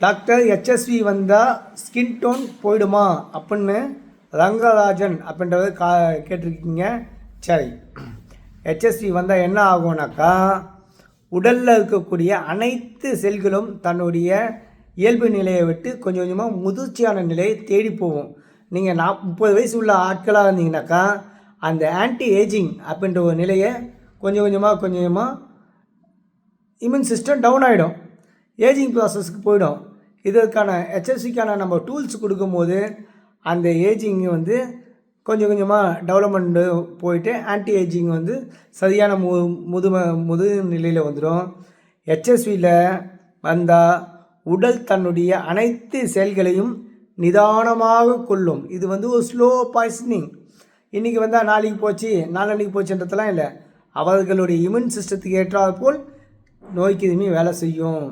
Doctor HSV வந்தால் skin tone போயிடுமா? அப்படின்னு ரங்கராஜன் அப்படின்றத கா கேட்டிருக்கீங்க. சரி. ஹெச்எஸ்வி வந்தால் என்ன ஆகும்னாக்கா உடலில் இருக்கக்கூடிய அனைத்து செல்களும் தன்னுடைய இயல்பு நிலையை விட்டு கொஞ்சம் கொஞ்சமாக முதிர்ச்சியான நிலையை தேடி போகும். நீங்கள் நா முப்பது வயசு உள்ள ஆட்களாக இருந்தீங்கன்னாக்கா அந்த ஆன்டி ஏஜிங் அப்படின்ற ஒரு நிலையை கொஞ்சம் கொஞ்சமாக கொஞ்சம் கொஞ்சமாக இம்யூன் சிஸ்டம் டவுன் ஆகிடும் ஏஜிங் ப்ராசஸ்க்கு போயிடும். இதற்கான ஹெச்எஸ்சிக்கான நம்ம டூல்ஸ் கொடுக்கும்போது அந்த ஏஜிங் வந்து கொஞ்சம் கொஞ்சமாக டெவலப்மெண்ட்டு போயிட்டு ஆன்டி ஏஜிங் வந்து சரியான மு முதும முது நிலையில் வந்துடும் ஹெச்எஸ்வியில் வந்தால் உடல் தன்னுடைய அனைத்து செயல்களையும் நிதானமாக கொள்ளும். இது வந்து ஒரு ஸ்லோ பாய்சனிங் இன்றைக்கி வந்தால் நாளைக்கு போச்சு நாளன்னைக்கு போச்சுன்றதெல்லாம் இல்லை. அவர்களுடைய இம்யூன் சிஸ்டத்துக்கு ஏற்றாற்போல் நோய்க்கு எதுவுமே வேலை செய்யும்.